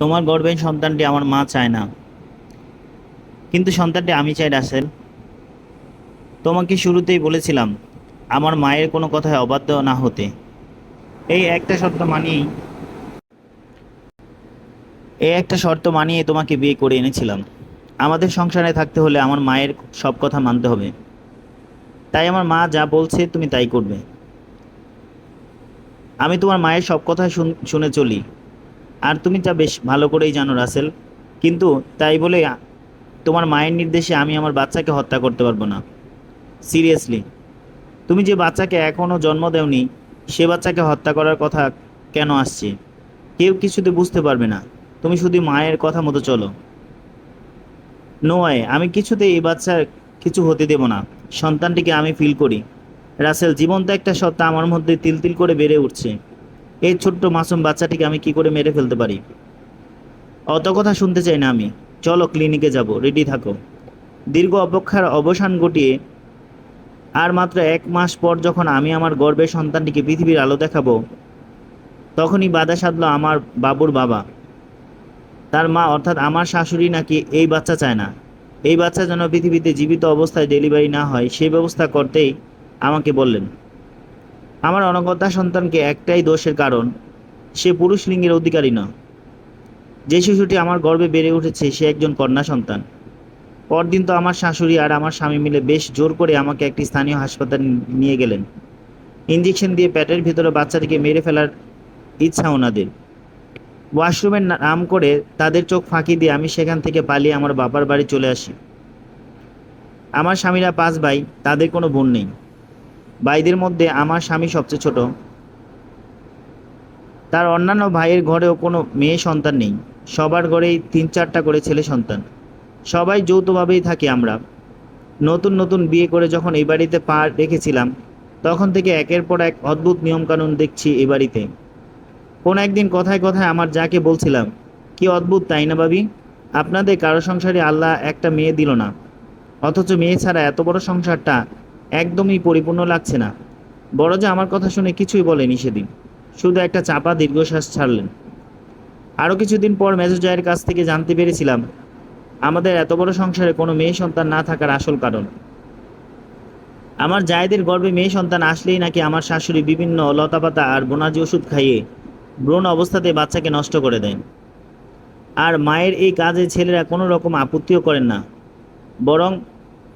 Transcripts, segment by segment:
তোমার গর্ভের সন্তানটি আমার মা চায় না। কিন্তু সন্তানটি আমি চাই রাসেল তোমাকে শুরুতেই বলেছিলাম, আমার মায়ের কোনো কথায় অবাধ্য না হতে। এই একটা শর্ত মানিয়েই, এই একটা শর্ত মানিয়ে তোমাকে বিয়ে করে এনেছিলাম। আমাদের সংসারে থাকতে হলে আমার মায়ের সব কথা মানতে হবে। তাই আমার মা যা বলছে তুমি তাই করবে। আমি তোমার মায়ের সব কথা শুনে চলি। আর তুমি তা বেশ ভালো করেই জানো, রাসেল। কিন্তু তাই বলে তোমার মায়ের নির্দেশে আমি আমার বাচ্চাকে হত্যা করতে পারব না। সিরিয়াসলি। তুমি যে বাচ্চাকে এখনও জন্ম দেওনি, সে বাচ্চাকে হত্যা করার কথা কেন আসছে? কেউ কিছুতে বুঝতে পারবে না। তুমি শুধু মায়ের কথা মতো চলো। নো ওয়ে আমি কিছুতেই এই বাচ্চার কিছু হতে দেব না। সন্তানটিকে আমি ফিল করি। রাসেল, জীবন্ত একটা সত্তা আমার মধ্যে তিল তিল করে বেড়ে উঠছে। এই ছোট্ট মাসুম বাচ্চাটিকে আমি কি করে মেরে ফেলতে পারি? অত কথা শুনতে চাই না আমি। চলো ক্লিনিকে যাব, রেডি থাকো। দীর্ঘ অপেক্ষার অবসান ঘটিয়ে আর মাত্র এক মাস পর যখন আমি আমার গর্ভের সন্তানটিকে পৃথিবীর আলো দেখাবো, তখনই বাধা সাধলো আমার বাবুর বাবা। তার মা অর্থাৎ আমার শাশুড়ি নাকি এই বাচ্চা চায় না। এই বাচ্চা যেন পৃথিবীতে জীবিত অবস্থায় ডেলিভারি না হয় সেই ব্যবস্থা করতেই আমাকে বললেন। আমার অনগতা সন্তানকে একটাই দোষের কারণ, সে পুরুষ লিঙ্গের অধিকারী নয় যে শিশুটি আমার গর্বে বেড়ে উঠেছে, সে একজন কন্যা সন্তান। পরদিন তো আমার শাশুড়ি আর আমার স্বামী মিলে বেশ জোর করে আমাকে একটি স্থানীয় হাসপাতালে নিয়ে গেলেন। ইঞ্জেকশন দিয়ে প্যাটের ভিতরে বাচ্চাটিকে মেরে ফেলার ইচ্ছা ওনাদের। ওয়াশরুমের নাম করে তাদের চোখ ফাঁকি দিয়ে আমি সেখান থেকে পালিয়ে আমার বাবার বাড়ি চলে আসি। আমার স্বামীরা পাঁচ ভাই, তাদের কোনো বোন নেই। ভাইদের মধ্যে আমার স্বামী সবচেয়ে ছোট। তার অন্যান্য ভাইয়ের ঘরেও কোনো মেয়ে সন্তান নেই। সবার ঘরেই তিন চারটা করে ছেলে সন্তান। সবাই যৌথভাবেই থাকি আমরা। নতুন নতুন বিয়ে করে যখন এই বাড়িতে পা রেখেছিলাম, তখন থেকে একের পর এক অদ্ভুত নিয়মকানুন দেখছি এই বাড়িতে। কোন একদিন কথায় কথায় আমার যাকে বলছিলাম, কি অদ্ভুত, তাই না ভাবি? আপনাদের কারও সংসারে আল্লাহ একটা মেয়ে দিল না। অথচ মেয়ে ছাড়া এত বড় সংসারটা একদমই পরিপূর্ণ লাগছে না। বড় যে আমার কথা শুনে কিছুই বলেনি সেদিন। শুধু একটা চাপা দীর্ঘশ্বাস ছাড়লেন। আরও কিছুদিন পর মেজর জায়ের কাছ থেকে জানতে পেরেছিলাম, আমাদের এত বড় সংসারে কোনো মেয়ে সন্তান না থাকার আসল কারণ। আমার জায়েদের গর্ভে মেয়ে সন্তান আসলেই নাকি আমার শাশুড়ি বিভিন্ন লতাপাতা আর বোনাজি ওষুধ খাইয়ে ব্রণ অবস্থাতে বাচ্চাকে নষ্ট করে দেন। আর মায়ের এই কাজে ছেলেরা কোনো রকম আপত্তিও করেন না। বরং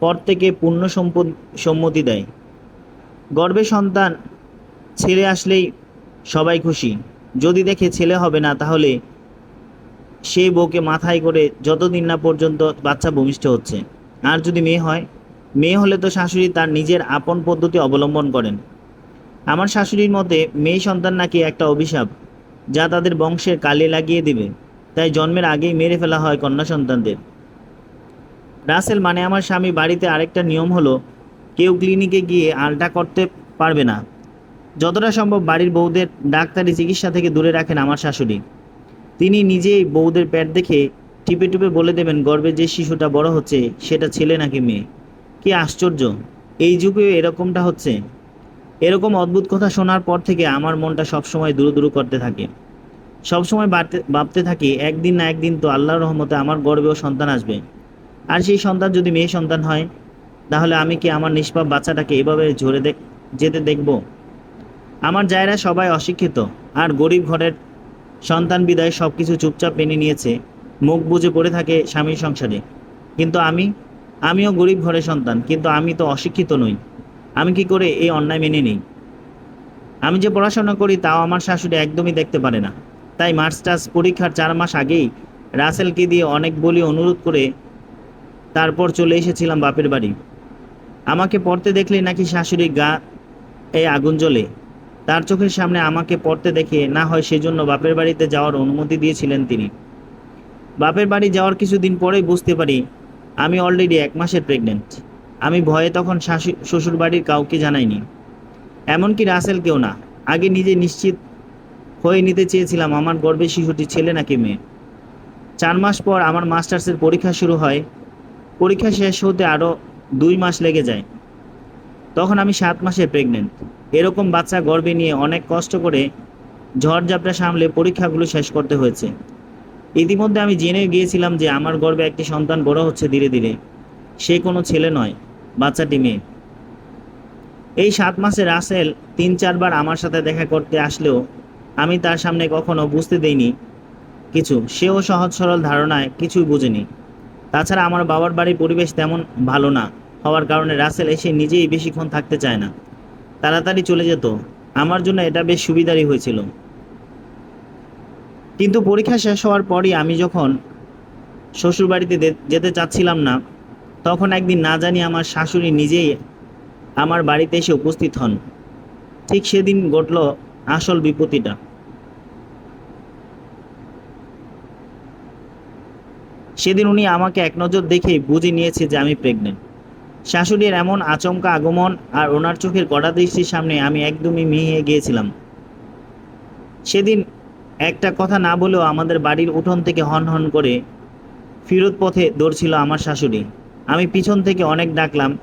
পর থেকে পূর্ণ সম্পদ, সম্মতি দেয়। গর্বে সন্তান, ছেলে আসলেই সবাই খুশি। যদি দেখে ছেলে হবে না, তাহলে সেই বউকে মাথায় করে যতদিন না পর্যন্ত বাচ্চা ভূমিষ্ঠ হচ্ছে। আর যদি মেয়ে হয়, মেয়ে হলে তো শাশুড়ি তার নিজের আপন পদ্ধতি অবলম্বন করেন। আমার শাশুড়ির মতে, মেয়ে সন্তান নাকি একটা অভিশাপ, যা তাদের বংশের কালে লাগিয়ে দেবে। তাই জন্মের আগেই মেরে ফেলা হয় কন্যা সন্তানদের। রাসেল মানে আমার স্বামী, বাড়িতে আরেকটা নিয়ম হলো, কেউ ক্লিনিকে গিয়ে আলটা করতে পারবে না। যতটা সম্ভব বাড়ির বউদের ডাক্তারি চিকিৎসা থেকে দূরে রাখেন আমার শাশুড়ি। তিনি নিজেই বউদের পেট দেখে টিপে টিপে বলে দেবেন, গর্বে যে শিশুটা বড় হচ্ছে, সেটা ছেলে নাকি মেয়ে? কি আশ্চর্য! এই যুগে এরকমটা হচ্ছে। এরকম অদ্ভুত কথা শোনার পর থেকে আমার মনটা সবসময় দুরু দুরু করতে থাকে। সবসময় ভাবতে থাকি, একদিন না একদিন তো আল্লাহর রহমতে আমার গর্বেও সন্তান আসবে। আর সেই সন্তান যদি মেয়ে সন্তান হয়, তাহলে আমি কি আমার নিষ্পাপ বাচ্চাটাকে এভাবে ঝরে দেখ, যেতে দেখব? আমার জায়রা সবাই অশিক্ষিত, আর গরিব ঘরের সন্তান বিদায় সব কিছু চুপচাপ মেনে নিয়েছে, মুখ বুজে পড়ে থাকে স্বামীর সংসারে। কিন্তু আমি, আমিও গরিব ঘরের সন্তান, কিন্তু আমি তো অশিক্ষিত নই। আমি কি করে এই অন্যায় মেনে নিই? আমি যে পড়াশোনা করি, তাও আমার শাশুড়ি একদমই দেখতে পারে না। তাই মাস্টার্স পরীক্ষার চার মাস আগেই রাসেলকে দিয়ে অনেক বলি অনুরোধ করে তারপর চলে এসেছিলাম বাপের বাড়ি। আমাকে পড়তে দেখলে নাকি শাশুড়ি গা এই আগুন জ্বলে। তার চোখের সামনে আমাকে পড়তে দেখে না হয় সেজন্য বাপের বাড়িতে যাওয়ার অনুমতি দিয়েছিলেন তিনি। বাপের বাড়ি যাওয়ার কিছুদিন পরেই বুঝতে পারি আমি অলরেডি এক মাসের প্রেগনেন্ট আমি ভয়ে তখন শাশু শ্বশুর বাড়ির কাউকে জানাইনি। এমনকি রাসেল কেউ না। আগে নিজে নিশ্চিত হয়ে নিতে চেয়েছিলাম আমার গর্ভের শিশুটি ছেলে নাকি মেয়ে। চার মাস পর আমার মাস্টার্সের পরীক্ষা শুরু হয়। পরীক্ষা শেষ হতে আরও দুই মাস লেগে যায়। তখন আমি সাত মাসে প্রেগনেন্ট এরকম বাচ্চা গর্বে নিয়ে অনেক কষ্ট করে ঝড় ঝড়ঝাপটা সামলে পরীক্ষাগুলো শেষ করতে হয়েছে। ইতিমধ্যে আমি জেনে গিয়েছিলাম যে আমার গর্বে একটি সন্তান বড় হচ্ছে ধীরে ধীরে। সে কোনো ছেলে নয়, বাচ্চাটি মেয়ে। এই সাত মাসে রাসেল তিন চারবার আমার সাথে দেখা করতে আসলেও আমি তার সামনে কখনো বুঝতে দেইনি। কিছু, সেও সহজ সরল ধারণায় কিছুই বুঝেনি। তাছাড়া আমার বাবার বাড়ির পরিবেশ তেমন ভালো না। হওয়ার কারণে রাসেল এসে নিজেই বেশিক্ষণ থাকতে চায় না। তাড়াতাড়ি চলে যেত। আমার জন্য এটা বেশ সুবিধারই হয়েছিল। কিন্তু পরীক্ষা শেষ হওয়ার পরই আমি যখন শ্বশুরবাড়িতে যেতে চাচ্ছিলাম না, তখন একদিন না জানি আমার শাশুড়ি নিজেই আমার বাড়িতে এসে উপস্থিত হন। ঠিক সেদিন ঘটল আসল বিপত্তিটা। সেদিন উনি আমাকে এক নজর দেখেই বুঝে নিয়েছে যে আমি প্রেগনেন্ট শাশুড়ির এমন আচমকা আগমন আর ওনার চোখের কড়া দৃষ্টির সামনে আমি একদমই মিহিয়ে গিয়েছিলাম। সেদিন একটা কথা না বলেও আমাদের বাড়ির উঠোন থেকে হন হন করে ফিরত পথে দৌড়ছিল আমার শাশুড়ি। আমি পিছন থেকে অনেক ডাকলাম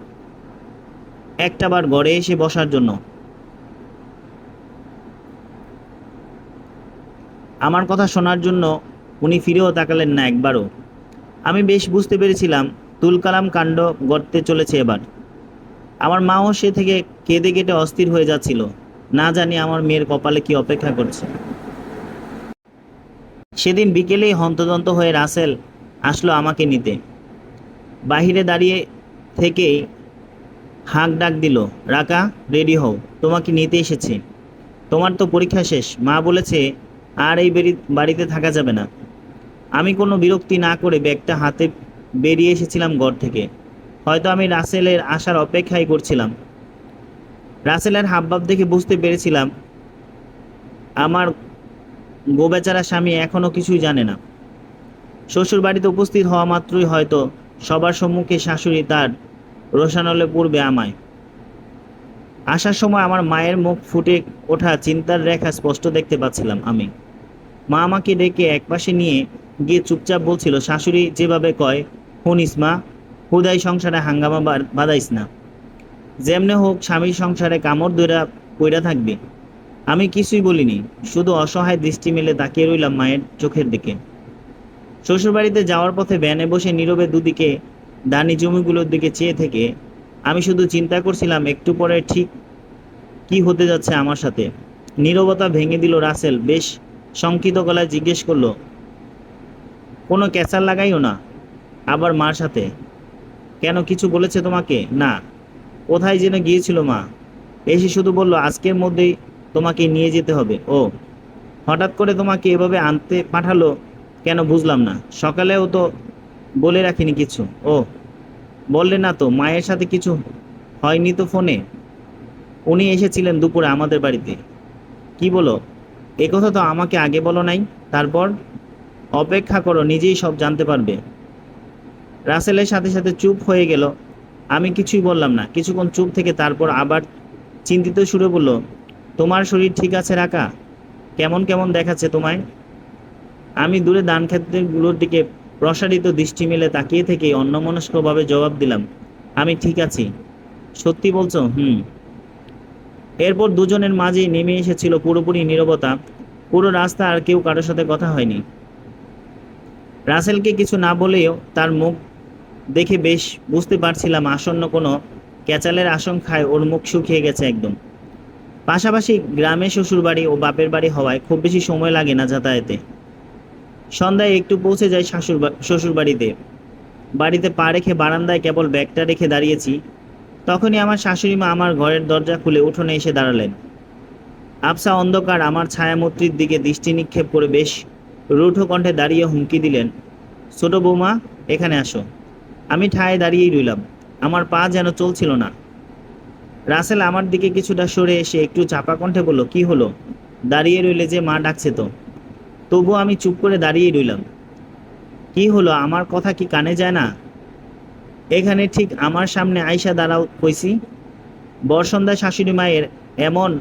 একটাবার ঘরে এসে বসার জন্য। আমার কথা শোনার জন্য উনি ফিরেও তাকালেন না একবারও। আমি বেশ বুঝতে পেরেছিলাম তুলকালাম কাণ্ড গড়তে চলেছে এবার। আমার মাও সে থেকে কেঁদে কেটে অস্থির হয়ে যাচ্ছিল। না জানি আমার মেয়ের কপালে কি অপেক্ষা করছে। সেদিন বিকেলেই হন্তদন্ত হয়ে রাসেল আসলো আমাকে নিতে। বাহিরে দাঁড়িয়ে থেকেই হাঁক ডাক দিল, রাকা, রেডি হও, তোমাকে নিতে এসেছি। তোমার তো পরীক্ষা শেষ। মা বলেছে, আর এই বাড়িতে থাকা যাবে না। আমি কোনো বিরক্তি না করে ব্যাগটা হাতে বেরিয়ে এসেছিলাম ঘর থেকে। হয়তো আমি রাসেলের আসার অপেক্ষাই করছিলাম। রাসেলের হাবভাব দেখে বুঝতে পেরেছিলাম, আমার গোবেচারা স্বামী এখনও কিছুই জানে না। শ্বশুর বাড়িতে উপস্থিত হওয়া মাত্রই হয়তো সবার সম্মুখে শাশুড়ি তার রোশানলে পূর্বে আমায়। আসার সময় আমার মায়ের মুখ ফুটে ওঠা চিন্তার রেখা স্পষ্ট দেখতে পাচ্ছিলাম আমি। মা আমাকে ডেকে একপাশে নিয়ে গিয়ে চুপচাপ বলছিল, শাশুড়ি যেভাবে কয়, শুনিস মা, হুদাই সংসারে হাঙ্গামা বাঁধাইস না। যেমনে হোক স্বামীর সংসারে কামড় দইরা পইরা থাকবে। আমি কিছুই বলিনি, শুধু অসহায় দৃষ্টি মেলে তাকিয়ে রইলাম মায়ের চোখের দিকে। শ্বশুরবাড়িতে যাওয়ার পথে ভ্যানে বসে নীরবে দুদিকে দানি জমিগুলোর দিকে চেয়ে থেকে আমি শুধু চিন্তা করছিলাম, একটু পরে ঠিক কি হতে যাচ্ছে আমার সাথে। নীরবতা ভেঙে দিল রাসেল, বেশ শঙ্কিত গলায় জিজ্ঞেস করল কোনো ক্যাচার লাগাইও না, আবার মার সাথে। কেন কিছু বলেছে তোমাকে? না। কোথায় যেন গিয়েছিল মা? এসে শুধু বলল, আজকের মধ্যেই তোমাকে নিয়ে যেতে হবে। ও, হঠাৎ করে তোমাকে এভাবে আনতে পাঠালো কেন বুঝলাম না। সকালেও তো বলে রাখিনি কিছু। ও, বললে না তো, মায়ের সাথে কিছু হয়নি তো ফোনে? উনি এসেছিলেন দুপুরে আমাদের বাড়িতে। কি বলো? এ কথা তো আমাকে আগে বলো নাই। তারপর? অপেক্ষা করো, নিজেই সব জানতে পারবে। রাসেলের সাথে সাথে চুপ হয়ে গেল। আমি কিছুই বললাম না। কিছুক্ষণ চুপ থেকে তারপর আবার চিন্তিত সুরে বলল, তোমার শরীর ঠিক আছে রাকা? কেমন কেমন দেখাচ্ছে তোমায়? আমি দূরে ধান ক্ষেত্রগুলোর দিকে প্রসারিত দৃষ্টি মেলে তাকিয়ে থেকে অন্যমনস্কভাবে জবাব দিলাম, আমি ঠিক আছি। সত্যি বলছো? হুম। এরপর দুজনের মাঝে নেমে এসেছিল পুরোপুরি নীরবতা। পুরো রাস্তা আর কেউ কারোর সাথে কথা হয়নি। রাসেলকে কিছু না বলেও তার মুখ দেখে বেশ বুঝতে পারছিলাম আসন্ন কোনো ক্যাচালের আশঙ্কায় ওর মুখ শুকিয়ে গেছে একদম। পাশাপাশি গ্রামে শ্বশুরবাড়ি ও বাপের বাড়ি হওয়ায় খুব বেশি সময় লাগে না যাতায়াতে। সন্ধ্যায় একটু পৌঁছে যাই শাশুর শ্বশুরবাড়িতে। বাড়িতে পা রেখে বারান্দায় কেবল ব্যাগটা রেখে দাঁড়িয়েছি। তখনই আমার শাশুড়ি মা আমার ঘরের দরজা খুলে উঠোনে এসে দাঁড়ালেন। আবসা অন্ধকার আমার ছায়ামূর্তির দিকে দৃষ্টি নিক্ষেপ করে বেশ রুঢ় কণ্ঠে দাঁড়িয়ে হুমকি দিলেন, ছোট বৌমা, এখানে আসো। আমি ঠায় দাঁড়িয়েই রইলাম। আমার পা যেন চলছিল না। রাসেল আমার দিকে কিছুটা সরে এসে একটু চাপা কণ্ঠে বলল, কি হলো? দাঁড়িয়ে রইলে যে মা ডাকছে তো? তবুও আমি চুপ করে দাঁড়িয়েই রইলাম। কি হলো? আমার কথা কি কানে যায় না? এখানে ঠিক আমার সামনে আয়সা দাঁড়াও কইছি। বরসন্ধ্যায় শাশুড়ি মায়ের এমন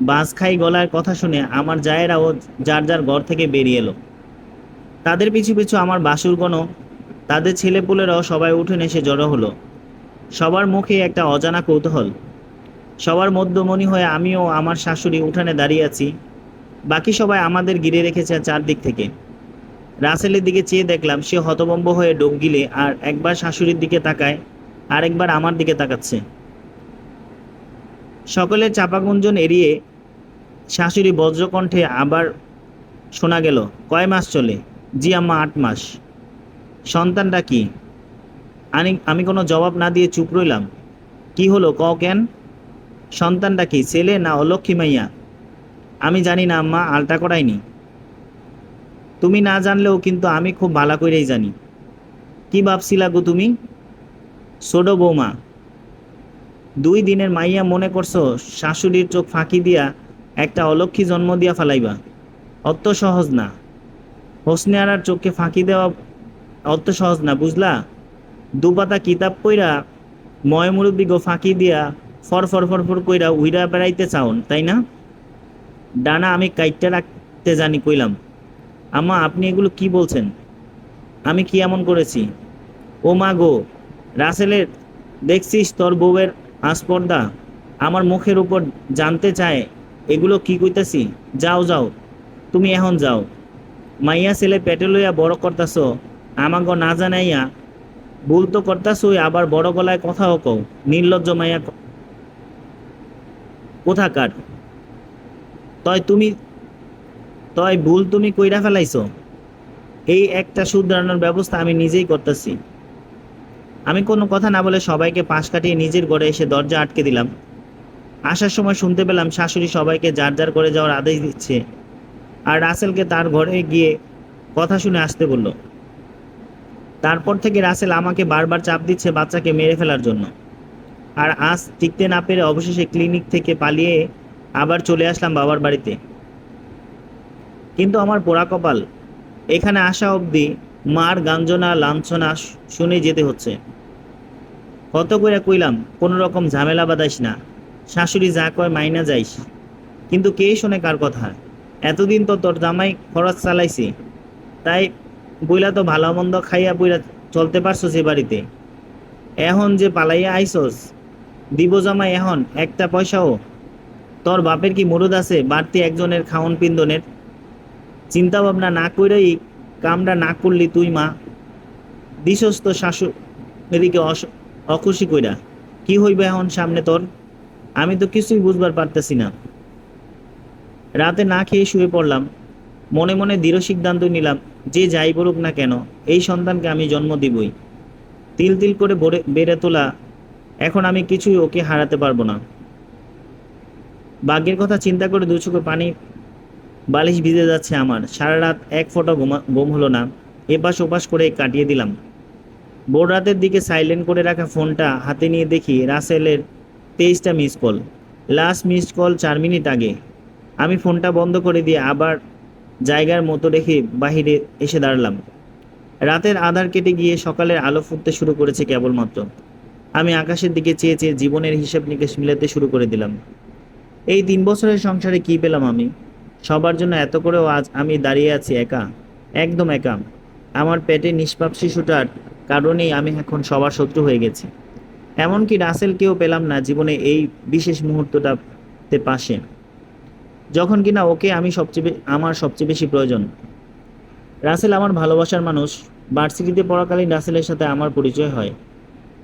বাঁশখাই গলার কথা শুনে আমার জায়েরাও যার যার ঘর থেকে বেরিয়ে এলো। তাদের পিছু পিছু আমার বাসুরগণও তাদের ছেলেপুলেরাও সবাই উঠে এসে জড়ো হলো। সবার মুখে একটা অজানা কৌতূহল। সবার মধ্যমণি হয়ে আমিও আমার শাশুড়ি উঠানে দাঁড়িয়ে আছি। বাকি সবাই আমাদের ঘিরে রেখেছে চারদিক থেকে। রাসেলের দিকে চেয়ে দেখলাম সে হতভম্ব হয়ে ডোক গিলে আর একবার শাশুড়ির দিকে তাকায় আর একবার আমার দিকে তাকাচ্ছে। সকলের চাপাগুঞ্জন এড়িয়ে শাশুড়ি বজ্রকণ্ঠে আবার শোনা গেল, কয় মাস চলে? জি আম্মা, আট মাস। সন্তানটা কি? আমি আমি কোনো জবাব না দিয়ে চুপ রইলাম। কি হলো ক কেন? সন্তানটা কি, ছেলে না অলক্ষী মাইয়া? আমি জানি না আম্মা, আলটা করাইনি। তুমি না জানলেও কিন্তু আমি খুব ভালো করেই জানি। কি ভাবছিলা গো তুমি? ছোট বৌমা। দুই দিনের মাইয়া মনে করছ, শাশুড়ির চোখ ফাঁকি দিয়া একটা অলক্ষী জন্ম দিয়া ফেলাইবা? অত সহজ না। হোসনে আরার চোখকে ফাঁকি দেওয়া অত সহজ না, বুঝলা? দুপাতা কিতাব কইরা ময় মুরব্বী গো ফাঁকি দিয়া ফর ফর ফর ফর কইরা উইরা বেড়াইতে চাওন, তাই না? ডানা আমি কাইটটা রাখতে জানি কইলাম। আম্মা, আপনি এগুলো কি বলছেন? আমি কি এমন করেছি? ও মা গো, রাসেলের দেখছিস তোর বউয়ের আস্পর্দা আমার মুখের উপর জানতে চায়, এগুলো কি কইতাছি? যাও যাও। তুমি এখন যাও। মাইয়া ছেলে পেটে লইয়া বড় করতাছ। আমাগো না জানাইয়া ভুল তো করতাছই, আবার বড় গলায় কথাও কও। নির্লজ্জ মাইয়া কোথাকার? তয় তুমি, তয় ভুল তুমি কইরা ফেলাইছো। এই একটা শুধরানোর ব্যবস্থা আমি নিজেই করতেছি। আমি কোনো কথা না বলে সবাইকে পাশ কাটিয়ে নিজের ঘরে এসে দরজা আটকে দিলাম। আসার সময় শুনতে পেলাম শাশুড়ি সবাইকে যার যার করে যাওয়ার আদেশ দিচ্ছে। আর রাসেলকে তার ঘরে গিয়ে কথা শুনে আসতে বলল। তারপর থেকে রাসেল আমাকে বারবার চাপ দিচ্ছে বাচ্চাকে মেরে ফেলার জন্য। আর আজ টিকতে না পেরে অবশেষে ক্লিনিক থেকে পালিয়ে আবার চলে আসলাম বাবার বাড়িতে। কিন্তু আমার পোড়া কপাল, এখানে আসা অবধি মার গাঞ্জনা, লাঞ্ছনা শুনে যেতে হচ্ছে। কত করে কইলাম, কোনো রকম ঝামেলা বাদাইস না। শাশুড়ি যা কয় মাইনা যাইস। কিন্তু কে শোনে কার কথা? এতদিন তো তোর জামাই খরচ চালাইছি। তাই বইলা তো ভালো মন্দ খাইয়া বইলা চলতে পারছ সে বাড়িতে। এখন যে পালাইয়া আইসস, দিব জামাই এখন একটা পয়সাও। তোর বাপের কি মুরুদ আছে, বাড়তি একজনের খাওন পিন্দনের চিন্তা ভাবনা না কইরাই কামটা না করলি তুই মা। দিশস তো শাশু এদিকে অখুশি কইরা, কি হইবে এখন সামনে তোর? আমি তো কিছুই বুঝবার পারতেছি না। রাতে না খেয়ে শুয়ে পড়লাম। মনে মনে দৃঢ় সিদ্ধান্ত নিলাম যে যাই বলুক না কেন, এই সন্তানকে আমি জন্ম দিবই। তিল তিল করে বেড়ে তোলা, এখন আমি কিছুই ওকে হারাতে পারব না। ভাগ্যের কথা চিন্তা করে দু চোখে পানি বালিশ ভিজে যাচ্ছে আমার। সারা রাত এক ফোঁটা ঘুমা হলো না। এপাশ ওপাশ করে কাটিয়ে দিলাম। ভোর রাতের দিকে সাইলেন্ট করে রাখা ফোনটা হাতে নিয়ে দেখি রাসেলের তেইশটা miss call last miss call চার মিনিট আগে। আমি ফোনটা বন্ধ করে দিয়ে আবার জায়গার মতো রেখে বাহিরে এসে দাঁড়ালাম। রাতের আধার কেটে গিয়ে সকালের আলো ফুটতে শুরু করেছে কেবলমাত্র। আমি আকাশের দিকে চেয়ে চেয়ে জীবনের হিসেব নিকেশ মিলাতে শুরু করে দিলাম। এই তিন বছরের সংসারে কি পেলাম আমি? সবার জন্য এত করেও আজ আমি দাঁড়িয়ে আছি একা, একদম একা। আমার পেটে নিষ্পাপ শিশুটার কারণেই আমি এখন সবার শত্রু হয়ে গেছি। এমনকি রাসেলকেও পেলাম না জীবনে এই বিশেষ মুহূর্তটাতে পাশে। যখন কিনা ওকে আমি সবচেয়ে আমার সবচেয়ে বেশি প্রয়োজন। রাসেল আমার ভালোবাসার মানুষ। ভার্সিটিতে পড়াকালীন রাসেলের সাথে আমার পরিচয় হয়।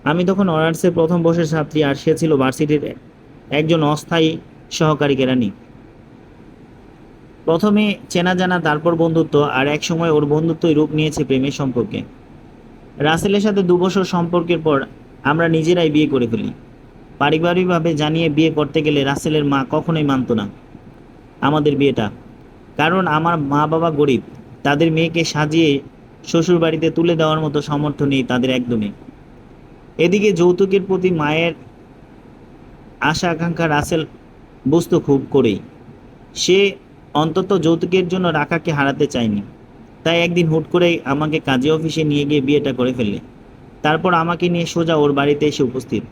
আমি তখন অনার্সের প্রথম বর্ষের ছাত্রী আর সে ছিল ভার্সিটির একজন অস্থায়ী সহকারী কেরানি। প্রথমে চেনা জানা, তারপর বন্ধুত্ব, আর এক সময় ওর বন্ধুত্বই রূপ নিয়েছে প্রেমের সম্পর্কে। রাসেলের সাথে দু বছর সম্পর্কের পর আমরা নিজেরাই বিয়ে করে ফেলি। পারিবারিকভাবে জানিয়ে বিয়ে করতে গেলে রাসেলের মা কখনোই মানতো না আমাদের বিয়েটা। কারণ আমার মা বাবা গরিব, তাদের মেয়েকে সাজিয়ে শ্বশুর বাড়িতে তুলে দেওয়ার মতো সমর্থ নেই তাদের একদমই। এদিকে যৌতুকের প্রতি মায়ের আশা আকাঙ্ক্ষা রাসেল বুঝতো খুব করেই। সে অন্তত যৌতুকের জন্য রাকাকে হারাতে চায়নি তাই একদিন হুট করে আমাকে কাজী অফিসে নিয়ে গিয়ে বিয়েটা করে ফেললে। তারপর আমাকে নিয়ে সোজা ওর বাড়িতে এসে উপস্থিত।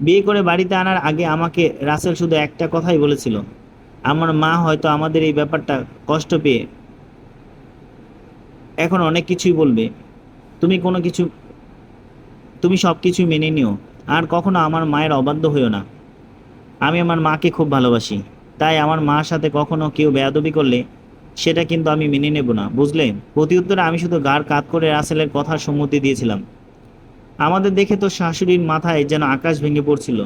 বিয়ে করে বাড়িতে আনার আগে আমাকে রাসেল শুধু একটা কথাই বলেছিল, আমার মা হয়তো আমাদের এই ব্যাপারটা কষ্ট পেয়ে এখন অনেক কিছুই বলবে। তুমি কোনো কিছু, তুমি সব কিছুই মেনে নিও। আর কখনো আমার মায়ের অবাধ্য হইও না। আমি আমার মাকে খুব ভালোবাসি। তাই আমার মার সাথে কখনো কেউ বেয়াদবি করলে সেটা কিন্তু আমি মেনে নেব না, বুঝলে? প্রতি উত্তরে আমি শুধু গার কাত করে রাসেলের কথার সম্মতি দিয়েছিলাম। আমাদের দেখে তো শাশুড়ির মাথায় যেন আকাশ ভেঙে পড়ছিল।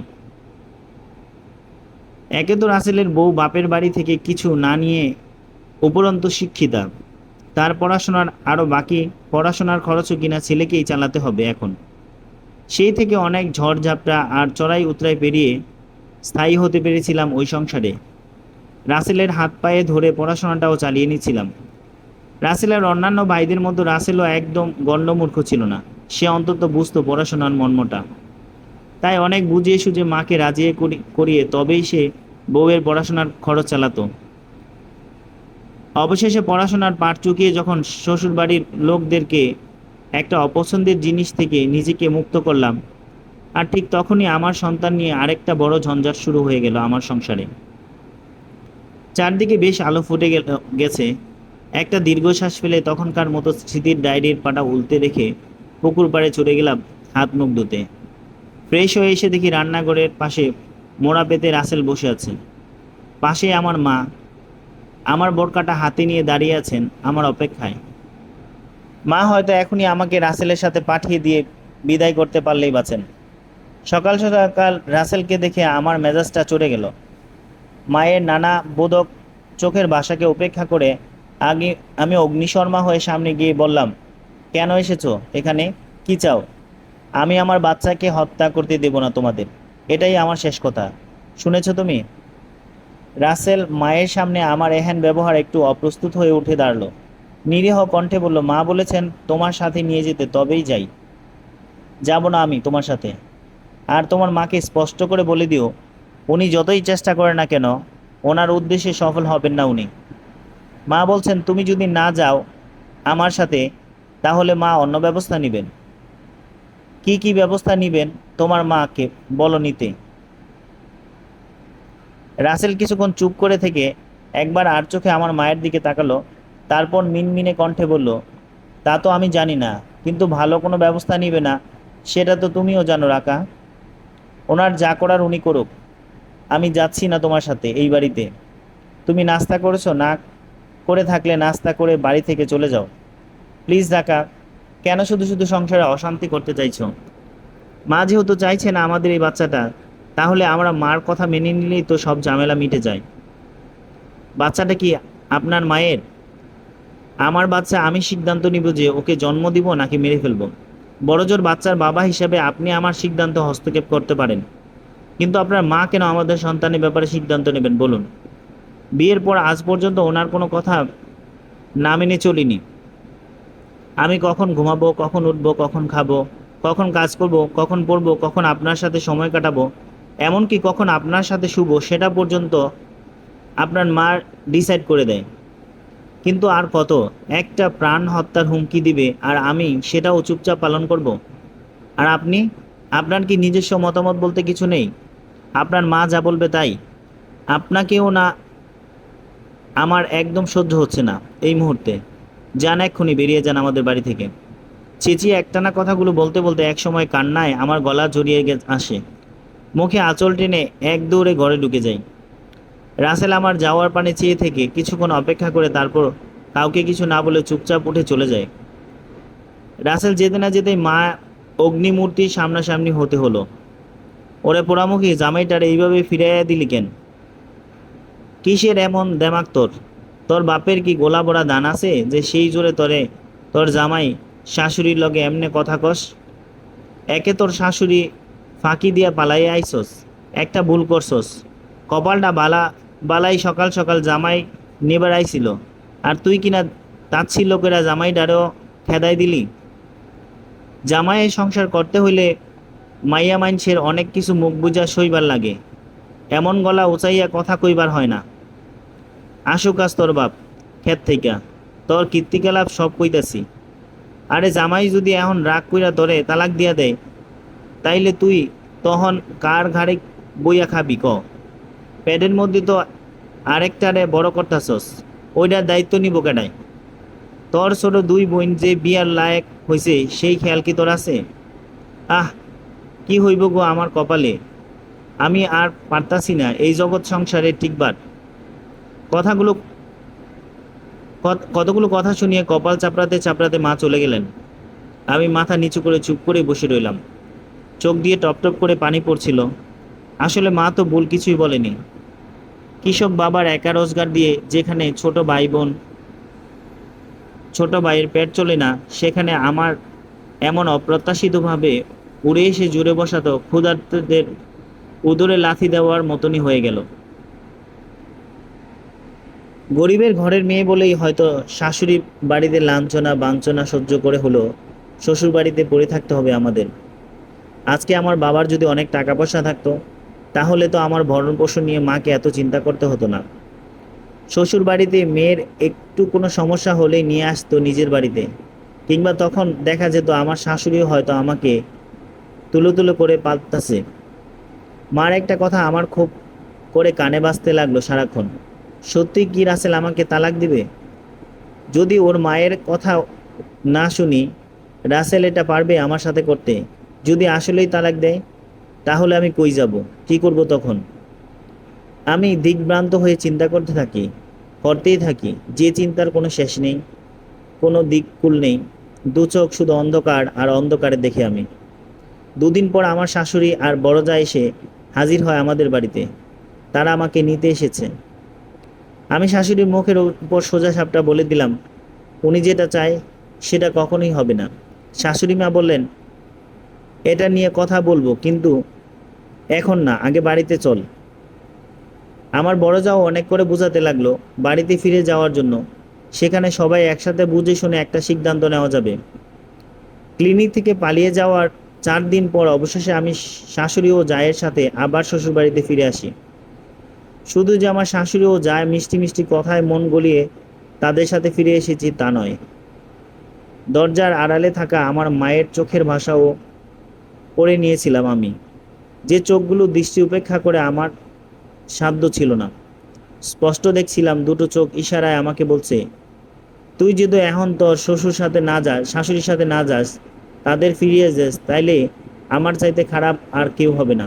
একে তো রাসেলের বউ বাপের বাড়ি থেকে কিছু না নিয়ে উপরন্ত শিক্ষিতা। তার পড়াশোনার আরও বাকি পড়াশোনার খরচও কিনা ছেলেকেই চালাতে হবে এখন। সেই থেকে অনেক ঝড়ঝাপটা আর চড়াই উতরাই পেরিয়ে স্থায়ী হতে পেরেছিলাম ওই সংসারে। রাসেলের হাত পায়ে ধরে পড়াশোনাটাও চালিয়ে নিচ্ছিলাম। রাসেলের অন্যান্য ভাইদের মতো রাসেলও একদম গণ্ডমূর্খ ছিল না। সে অন্তত বুঝতো পড়াশোনার মর্মটা। তাই অনেক বুঝিয়ে সুঝে মাকে রাজিয়ে করি- করিয়ে তবেই সে বউয়ের পড়াশোনার খরচ চালাতো। অবশেষে পড়াশোনার পাঠ চুকিয়ে যখন শ্বশুরবাড়ির লোকদেরকে একটা অপছন্দের জিনিস থেকে নিজেকে মুক্ত করলাম, আর ঠিক তখনই আমার সন্তান নিয়ে আরেকটা বড় ঝঞ্ঝাট শুরু হয়ে গেল আমার সংসারে। চারদিকে বেশ আলো ফুটে গেছে। একটা দীর্ঘশ্বাস ফেলে তখনকার মতো স্মৃতির ডায়েরির পাটা উল্টে রেখে পুকুর পাড়ে চলে গেলাম হাত মুখ ধুতে। ফ্রেশ হয়ে এসে দেখি রান্নাঘরের পাশে মোড়া পেতে রাসেল বসে আছে। পাশে আমার মা। আমার বোরকাটা হাতে নিয়ে দাঁড়িয়ে আছেন আমার অপেক্ষায়। মা হয়তো এখনই আমাকে রাসেলের সাথে পাঠিয়ে দিয়ে বিদায় করতে পারলেই বাঁচেন। সকাল সকাল রাসেলকে দেখে আমার মেজাজটা চড়ে গেল। মায়ের নানা বোধক চোখের ভাষাকে উপেক্ষা করে আগে আমি অগ্নিশর্মা হয়ে সামনে গিয়ে বললাম, কেন এসেছ? এখানে কি চাও? আমি আমার বাচ্চাকে হত্যা করতে দেব না তোমাদের। এটাই আমার শেষ কথা। শুনেছ তুমি? রাসেল মায়ের সামনে আমার এহেন ব্যবহার একটু অপ্রস্তুত হয়ে উঠে দাঁড়াল। নিরীহ কণ্ঠে বলল, মা বলেছেন তোমার সাথে নিয়ে যেতে, তবেই যাই। যাব না আমি তোমার সাথে। আর তোমার মাকে স্পষ্ট করে বলে দিও উনি যতই চেষ্টা করে না কেন, ওনার উদ্দেশ্যে সফল হবেন না উনি। মা বলছেন, তুমি যদি না যাও আমার সাথে, তাহলে মা অন্য ব্যবস্থা নেবেন। কি কি ব্যবস্থা নেবেন? তোমার মাকে বলো নিতে। রাসেল কিছুক্ষণ চুপ করে থেকে একবার আর চোখে আমার মায়ের দিকে তাকালো, তারপর মিনমিনে কণ্ঠে বলল, তা তো আমি জানি না, কিন্তু ভালো কোনো ব্যবস্থা নিবে না, সেটা তো তুমিও জানো, রাকা। ওনার যা করার উনি করুক। আমি যাচ্ছি না তোমার সাথে এই বাড়িতে। তুমি নাস্তা করেছ না করে থাকলে নাস্তা করে বাড়ি থেকে চলে যাও। প্লিজ রাকা কেন শুধু শুধু সংসারে অশান্তি করতে চাইছো? মা যেহেতু চাইছে না আমাদের এই বাচ্চাটা, তাহলে আমরা মার কথা মেনে নিলেই তো সব ঝামেলা মিটে যায়। বাচ্চাটা কি আপনার মায়ের? আমার বাচ্চা, আমি সিদ্ধান্ত নিব যে ওকে জন্ম দিব নাকি মেরে ফেলব। বড়জোর বাচ্চার বাবা হিসেবে আপনি আমার সিদ্ধান্ত হস্তক্ষেপ করতে পারেন। কিন্তু আপনার মা কেন আমাদের সন্তানের ব্যাপারে সিদ্ধান্ত নেবেন? বলুন। বিয়ের পর আজ পর্যন্ত ওনার কোনো কথা না মেনে চলিনি। আমি কখন ঘুমাবো, কখন উঠবো, কখন খাব, কখন কাজ করব, কখন পড়ব, কখন আপনার সাথে সময় কাটাবো, এমনকি কখন আপনার সাথে শুভ সেটা পর্যন্ত আপনার মা ডিসাইড করে দেয়। কিন্তু আর কত? একটা প্রাণ হত্যার হুমকি দিবে, আর আমি সেটাও চুপচাপ পালন করব। আর আপনি? আপনার কি নিজস্ব মতামত বলতে কিছু নেই? আপনার মা যা বলবে তাই। আপনাকেও না, আমার একদম সহ্য হচ্ছে না এই মুহূর্তে। যান এক্ষুনি, বেরিয়ে যান আমাদের বাড়ি থেকে। চেঁচিয়ে একটানা কথাগুলো বলতে বলতে একসময় কান্নায় আমার গলা জড়িয়ে গে- আসে। মুখে আঁচল টেনে এক দৌড়ে ঘরে ঢুকে যাই। রাসেল আমার যাওয়ার পানে চেয়ে থেকে কিছুক্ষণ অপেক্ষা করে তারপর কাউকে কিছু না বলে চুপচাপ উঠে চলে যায়। রাসেল যেতে না যেতেই মা অগ্নিমূর্তির সামনাসামনি হতে হলো। ওরে পোড়ামুখী, জামাইটারে এইভাবে ফিরাইয়া দিলি কেন? কিসের এমন দেমাক তোর? তোর বাপের কি গোলা বড়া দান আছে যে সেই জোরে তরে, তোর জামাই শাশুড়ির লগে এমনে কথা কস? একে তোর শাশুড়ি ফাঁকি দিয়া পালাইয়া আইসস, একটা ভুল করছস কপালটা বালা, বালাই সকাল সকাল জামাই নেবার আইছিল। আর তুই কিনা তাচ্ছিল লোকেরা জামাই ডারেও খেদাই দিলি? জামাইয়ের সংসার করতে হইলে মাইয়া মাইনছের অনেক কিছু মুখ বুঝা সইবার লাগে। এমন গলা উচাইয়া কথা কইবার হয় না। আসুক আজ তোর বাপ, ক্ষেত থেইকা, তোর কীর্তিকলাপ সব কইতাছি। আরে জামাই যদি এখন রাগ কইরা তোরে তালাক দিয়া দেয় তাইলে তুই তখন কার ঘাড়ে বইয়া খাবি ক? প্যাডের মধ্যে তো আরেকটারে বড় করতাছস ওইটার দায়িত্ব নিব কেডায়? তোর ছোট দুই বোন যে বিয়ার লায়ক হইছে, সেই খেয়াল কি তোর আছে? আহ কি হইব গো আমার কপালে? আমি আর পারতাছি না, এই জগৎ সংসারে টিকবার। কথাগুলো, কত- কতগুলো কথা শুনিয়ে কপাল চাপড়াতে চাপড়াতে মা চলে গেলেন। আমি মাথা নিচু করে চুপ করে বসে রইলাম। চোখ দিয়ে টপ টপ করে পানি পড়ছিল। আসলে মা তো ভুল কিছুই বলেনি। কৃষক বাবার একা রোজগার দিয়ে যেখানে ছোট ভাই বোন, ছোট ভাইয়ের পেট চলে না, সেখানে আমার এমন অপ্রত্যাশিতভাবে উড়ে এসে জুড়ে বসাতো ক্ষুধার্তদের উদরে লাথি দেওয়ার মতনই হয়ে গেল। গরিবের ঘরের মেয়ে বলেই হয়তো শাশুড়ি বাড়িতে লাঞ্ছনা, বাঞ্ছনা সহ্য করে হলো শ্বশুর বাড়িতে পড়ে থাকতে হবে আমাদের। আজকে আমার বাবার যদি অনেক টাকা পয়সা থাকতো, তাহলে তো আমার ভরণ পোষণ নিয়ে মাকে এত চিন্তা করতে হতো না। শ্বশুর বাড়িতে মেয়ের একটু কোনো সমস্যা হলেই নিয়ে আসতো নিজের বাড়িতে, কিংবা তখন দেখা যেত আমার শাশুড়িও হয়তো আমাকে তুলো তুলো করে পাল্টাছে মার একটা কথা আমার খুব করে কানে বাজতে লাগল সারাক্ষণ। সত্যি কি রাসেল আমাকে তালাক দিবে? যদি ওর মায়ের কথা না শুনি, রাসেল এটা পারবে আমার সাথে করতে। যদি আসলেই তালাক দেয়, তাহলে আমি কই যাব? কি করব তখন? আমি দিকভ্রান্ত হয়ে চিন্তা করতে থাকি, করতেই থাকি। যে চিন্তার কোনো শেষ নেই, কোনো দিককুল নেই। দু চোখ শুধু অন্ধকার আর অন্ধকারে দেখে আমি। দুদিন পর আমার শাশুড়ি আর বড় যা এসে হাজির হয় আমাদের বাড়িতে। তারা আমাকে নিতে এসেছে। আমি শাশুড়ির মুখের উপর সোজা সাপটা বলে দিলাম, উনি যেটা চায়, সেটা কখনোই হবে না। শাশুড়ি মা বললেন, এটা নিয়ে কথা বলব, কিন্তু এখন না, আগে বাড়িতে চল। আমার বড় যাও অনেক করে বোঝাতে লাগল, বাড়িতে ফিরে যাওয়ার জন্য। সেখানে সবাই একসাথে বুঝে শুনে একটা সিদ্ধান্ত নেওয়া যাবে। ক্লিনিক থেকে পালিয়ে যাওয়ার চার দিন পর অবশেষে আমি শাশুড়ি ও জায়ের সাথে আবার শ্বশুরবাড়িতে ফিরে আসি। শুধু যে আমার শাশুড়ি ও যায় মিষ্টি মিষ্টি কথায় মন গলিয়ে তাদের সাথে ফিরে এসেছি তা নয়। দরজার আড়ালে থাকা আমার মায়ের চোখের ভাষাও পড়ে নিয়েছিলাম আমি। যে চোখগুলো দৃষ্টি উপেক্ষা করে আমার সাধ্য ছিল না। স্পষ্ট দেখছিলাম দুটো চোখ ইশারায় আমাকে বলছে, তুই যদি এখন তোর শ্বশুর সাথে না যাস শাশুড়ির সাথে না যাস তাদের ফিরিয়ে যাস তাইলে আমার চাইতে খারাপ আর কেউ হবে না।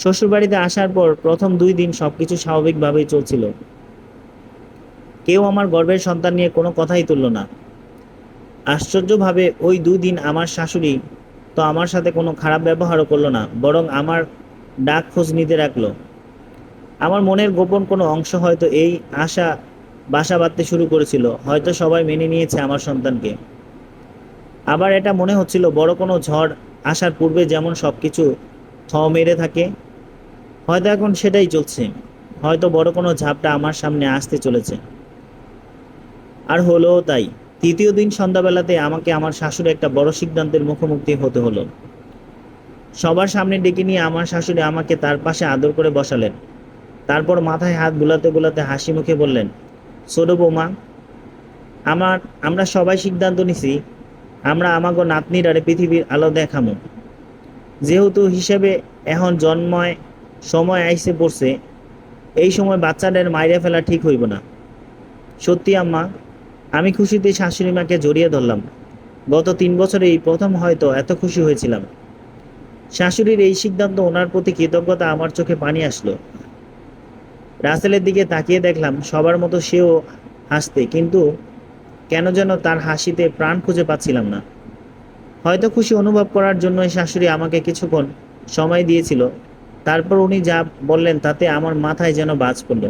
শ্বশুরবাড়িতে আসার পর প্রথম দুই দিন সবকিছু স্বাভাবিকভাবেই চলছিল। কেউ আমার গর্ভের সন্তান নিয়ে কোনো কথাই তুলল না। আশ্চর্যভাবে ওই দুই দিন আমার শাশুড়ি তো আমার সাথে কোনো খারাপ ব্যবহারও করল না, বরং আমার ডাক খোঁজ নিতে রাখল। আমার মনের গোপন কোনো অংশ হয়তো এই আশা বাসা বাঁধতে শুরু করেছিল। হয়তো সবাই মেনে নিয়েছে আমার সন্তানকে। আবার এটা মনে হচ্ছিল, বড় কোনো ঝড় আসার পূর্বে যেমন সব কিছু থ মেরে থাকে, হয়তো এখন সেটাই চলছে। হয়তো বড় কোনো ঝাপটা আমার সামনে আসতে চলেছে। আর হলোও তাই। তৃতীয় দিন সন্ধ্যাবেলাতে আমাকে আমার শাশুড়ি একটা বড় সিদ্ধান্তের মুখোমুখি হতে হলো। সবার সামনে ডেকে নিয়ে আমার শাশুড়ি আমাকে তার পাশে আদর করে বসালেন। তারপর মাথায় হাত বুলাতে বুলাতে হাসি মুখে বললেন ছোট বৌমা, আমার, আমরা সবাই সিদ্ধান্ত নিছি, আমরা আমাগো নাতনিরারে পৃথিবীর আলো দেখামো। যেহেতু হিসেবে এখন জন্ময়, সময় আইসে পড়ছে, এই সময় বাচ্চাদের মাইরে ফেলা ঠিক হইব না। সত্যি আম্মা, আমি খুশিতে শাশুড়ি মাকে জড়িয়ে ধরলাম। গত তিন বছরে এই প্রথম হয়তো এত খুশি হয়েছিলাম। শাশুড়ির এই সিদ্ধান্ত ওনার প্রতি কৃতজ্ঞতা আমার চোখে পানি আসলো। রাসেলের দিকে তাকিয়ে দেখলাম সবার মতো সেও হাসতে, কিন্তু কেন যেন তার হাসিতে প্রাণ খুঁজে পাচ্ছিলাম না। হয়তো খুশি অনুভব করার জন্যই শাশুড়ি আমাকে কিছুক্ষণ সময় দিয়েছিল। তারপর উনি যা বললেন তাতে আমার মাথায় যেন বাজ পড়ল।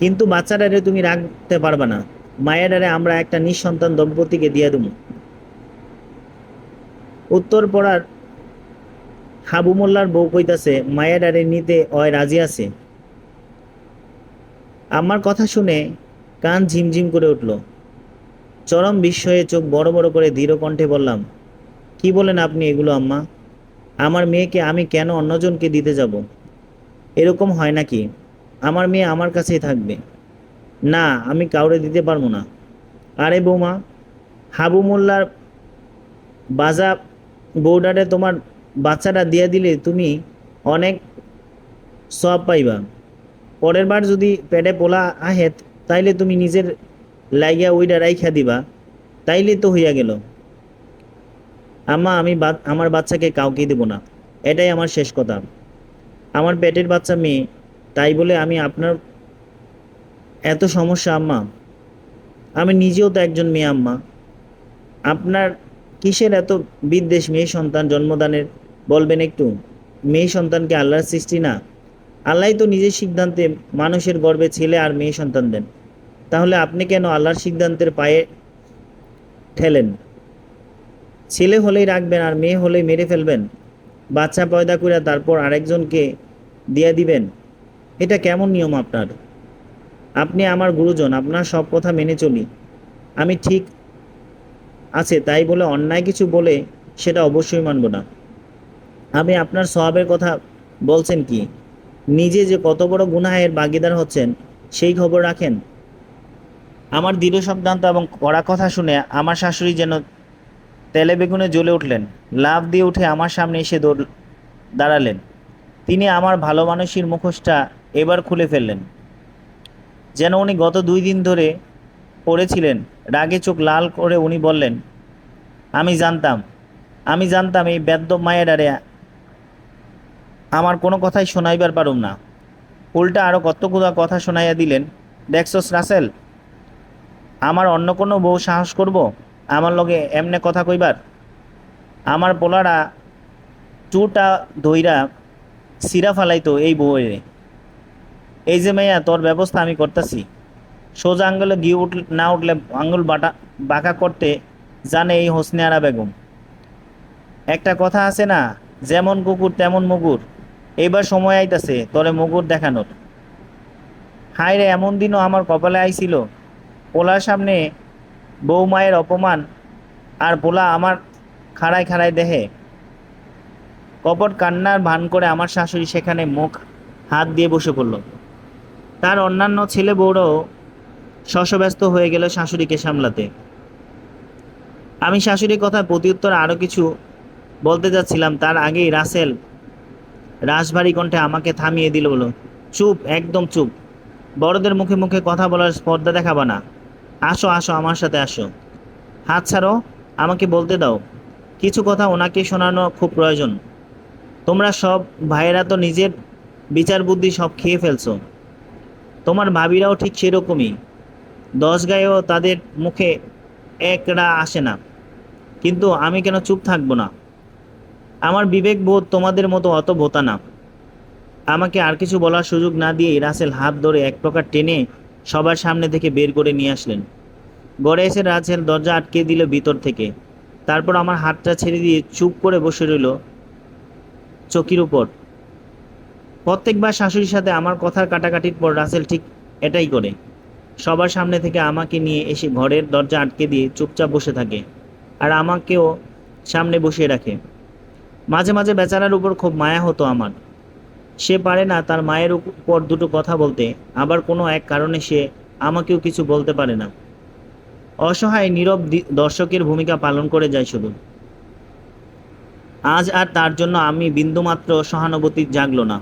কিন্তু বাচ্চাটারে তুমি রাখতে পারবে না। মায়েরারে আমরা একটা নিঃসন্তান দম্পতিকে দিয়ে দেবো। উত্তর পড়ার হাবু মোল্লার বউ কইতাছে, মায়া ডারে নিতে অয় রাজি আছে? আমার কথা শুনে কান ঝিমঝিম করে উঠল। চরম বিস্ময়ে চোখ বড় বড় করে দৃঢ় কণ্ঠে বললাম, কি বলেন আপনি এগুলো, আম্মা? আমার মেয়েকে আমি কেন অন্যজনকে দিতে যাব? এরকম হয় নাকি? আমার মেয়ে আমার কাছেই থাকবে। না, আমি কাউরে দিতে পারব না। আরে বৌমা, হাবু মোল্লার বাজা বৌডারে তোমার বাচ্চাটা দিয়ে দিলে তুমি অনেক সব পাইবা। পরের বার যদি পেটে পোলা আহে, তাইলে তুমি নিজের লাইগা ওইটা রাইখা দিবা। তাইলে তো হইয়া গেল। আম্মা, আমি আমার বাচ্চাকে কাউকে দেব না। এটাই আমার শেষ কথা। আমার পেটের বাচ্চা মেয়ে, তাই বলে আমি আপনার এত সমস্যা, আম্মা। আমি নিজেও তো একজন মেয়ে, আম্মা। আপনার কিসের এত বিদ্বেষ মেয়ে সন্তান জন্মদানের? বলবেন একটু, মেয়ে সন্তানকে আল্লাহর সৃষ্টি না? আল্লাহই তো নিজের সিদ্ধান্তে মানুষের গর্ভে ছেলে আর মেয়ে সন্তান দেন। তাহলে আপনি কেন আল্লাহর সিদ্ধান্তের পায়ে ঠেলেন? ছেলে হলেই রাখবেন আর মেয়ে হলেই মেরে ফেলবেন। বাচ্চা পয়দা করে তারপর আরেকজনকে দিয়ে দিবেন? এটা কেমন নিয়ম আপনার? আপনি আমার গুরুজন, আপনার সব কথা মেনে চলি। আমি ঠিক আছে, তাই বলে অন্যায় কিছু বলে সেটা অবশ্যই মানব না। আমি আপনার স্বভাবের কথা বলছেন কি? নিজে যে কত বড় গুনাহের ভাগিদার হচ্ছেন, সেই খবর রাখেন। আমার দৃঢ় সিদ্ধান্ত এবং কড়া কথা শুনে আমার শাশুড়ি যেন তেলে বেগুনে জ্বলে উঠলেন। লাভ দিয়ে উঠে আমার সামনে এসে দৌড় দাঁড়ালেন। তিনি আমার ভালো মানুষের মুখোশটা এবার খুলে ফেললেন। যেন উনি গত দুই দিন ধরে পড়েছিলেন। রাগে চোখ লাল করে উনি বললেন, আমি জানতাম আমি জানতাম এই বেদ্য মায়ের মায়েরারে আমার কোনো কথাই শোনাইবার পারুম না। উল্টা আরও কতগুলো কথা শোনাইয়া দিলেন, দেখছস রাসেল, আমার অন্য কোনো বউ সাহস করব? আমার লগে এমনে কথা কইবার? আমার পোলারা চুটা দইরা সিরা ফালাইতো এই বউয়েরে। এই যে মেয়া, তোর ব্যবস্থা আমি করতেছি। সোজা আঙ্গুলে গিয়ে উঠলে, না উঠলে আঙ্গুল বাটা, বাঁকা করতে জানে এই হোসনে আরা বেগম। একটা কথা আছে না, যেমন কুকুর তেমন মুগুর। এইবার সময় আইতাছে, তোরে মুগুর দেখানোর। হায় রে এমন দিনও আমার কপালে আইছিল। পোলার সামনে বউ মায়ের অপমান, আর পোলা আমার খাড়ায় খাড়ায় দেহে। কপট কান্নার ভান করে আমার শাশুড়ি সেখানে মুখ, হাত দিয়ে বসে পড়ল। তার অন্যান্য ছেলে বউরাও শশব্যস্ত হয়ে গেল শাশুড়িকে সামলাতে। আমি শাশুড়ির কথা প্রত্যুত্তর আরও কিছু বলতে যাচ্ছিলাম, তার আগেই রাসেল রাশভারী কণ্ঠে আমাকে থামিয়ে দিল বলো চুপ, একদম চুপ। বড়দের মুখে মুখে কথা বলার স্পর্ধা দেখাবা না। আসো আসো, আমার সাথে আসো। হাত ছাড়ো, আমাকে বলতে দাও। কিছু কথা ওনাকে শোনানো খুব প্রয়োজন। তোমরা সব ভাইয়েরা তো নিজের বিচার বুদ্ধি সব খেয়ে ফেলছো। তোমার ভাবিরাও ঠিক সেরকমই। দশ গায়েও তাদের মুখে একরা আসে না। কিন্তু আমি কেন চুপ থাকব না? আমার বিবেক বোধ তোমাদের মতো অত ভোতা না। আমাকে আর কিছু বলার সুযোগ না দিয়ে রাসেল হাত ধরে এক প্রকার টেনে সবার সামনে থেকে বের করে নিয়ে আসলেন। গড়ে এসে রাসেল দরজা আটকে দিল ভিতর থেকে। তারপর আমার হাতটা ছেড়ে দিয়ে চুপ করে বসে রইল চকির উপর। প্রত্যেকবার শাশুড়ির সাথে আমার কথার কাটাকাটির পর রাসেল ঠিক এটাই করে। সবার সামনে থেকে আমাকে নিয়ে এসে ঘরের দরজা আটকে দিয়ে চুপচাপ বসে থাকে আর আমাকেও সামনে বসিয়ে রাখে। মাঝে মাঝে বেচারার উপর খুব মায়া হতো আমার। সে পারে না তার মায়ের উপর দুটো কথা বলতে, আবার কোনো এক কারণে সে আমাকেও কিছু বলতে পারে না। অসহায়, নীরব দর্শকের ভূমিকা পালন করে যায় শুধু। আজ আর তার জন্য আমি বিন্দুমাত্র সহানুভূতি জাগলো না।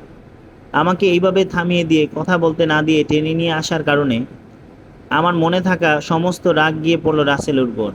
আমাকে এইভাবে থামিয়ে দিয়ে, কথা বলতে না দিয়ে টেনে নিয়ে আসার কারণে আমার মনে থাকা সমস্ত রাগ গিয়ে পড়ল রাসেলের উপর।